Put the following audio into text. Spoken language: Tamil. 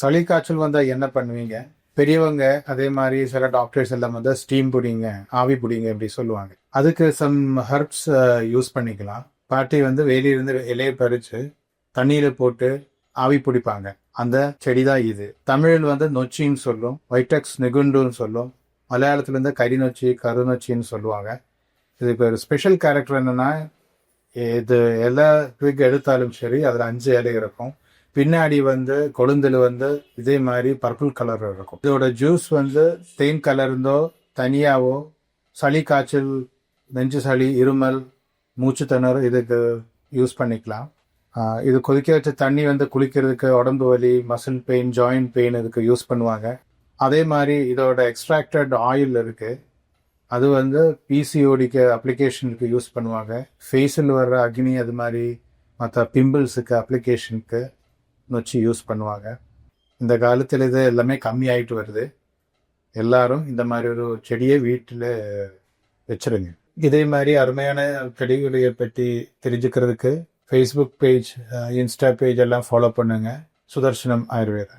சளி காய்ச்சல் வந்தால் என்ன பண்ணுவீங்க? பெரியவங்க அதே மாதிரி சில டாக்டர்ஸ் எல்லாம் வந்து ஸ்டீம் பிடிங்க ஆவி பிடிங்க இப்படி சொல்லுவாங்க. அதுக்கு சம் ஹர்ப்ஸ் யூஸ் பண்ணிக்கலாம். பாட்டி வந்து வெளியிருந்து இலையை பறித்து தண்ணியில் போட்டு ஆவி பிடிப்பாங்க. அந்த செடி தான் இது. தமிழில் வந்து நொச்சின்னு சொல்லும் வைட்டக்ஸ் நெகுண்டுன்னு சொல்லும் மலையாளத்துல இருந்து கரி நொச்சி கரு நொச்சின்னு சொல்லுவாங்க. இதுக்கு ஒரு ஸ்பெஷல் கேரக்டர் என்னன்னா இது எல்லா ட்விக் எடுத்தாலும் சரி அதில் அஞ்சு இலை இருக்கும். பின்னாடி வந்து கொழுந்தில் வந்து இதே மாதிரி பர்பிள் கலர் இருக்கும். இதோட ஜூஸ் வந்து தேன் கலர்ந்தோ தனியாவோ சளி காய்ச்சல் நெஞ்சு சளி இருமல் மூச்சு திணறு இதுக்கு யூஸ் பண்ணிக்கலாம். இது கொதிக்க வச்ச தண்ணி வந்து குளிக்கிறதுக்கு உடம்பு வலி மசில் பெயின் ஜாயிண்ட் பெயின் இதுக்கு யூஸ் பண்ணுவாங்க. அதே மாதிரி இதோட எக்ஸ்ட்ராக்டட் ஆயில் இருக்குது அது வந்து பிசிஓடிக்கு அப்ளிகேஷனுக்கு யூஸ் பண்ணுவாங்க. ஃபேஸில் வர்ற அக்னி அது மாதிரி மற்ற பிம்பிள்ஸுக்கு அப்ளிகேஷனுக்கு நொச்சி யூஸ் பண்ணுவாங்க. இந்த காலத்தில் இது எல்லாமே கம்மியாயிட்டு வருது. எல்லாரும் இந்த மாதிரி ஒரு செடியை வீட்டில் வச்சிருங்க. இதே மாதிரி அருமையான செடிகளை பற்றி தெரிஞ்சுக்கிறதுக்கு ஃபேஸ்புக் பேஜ் இன்ஸ்டா பேஜ் எல்லாம் ஃபாலோ பண்ணுங்கள் சுதர்ஷனம் ஆயுர்வேதா.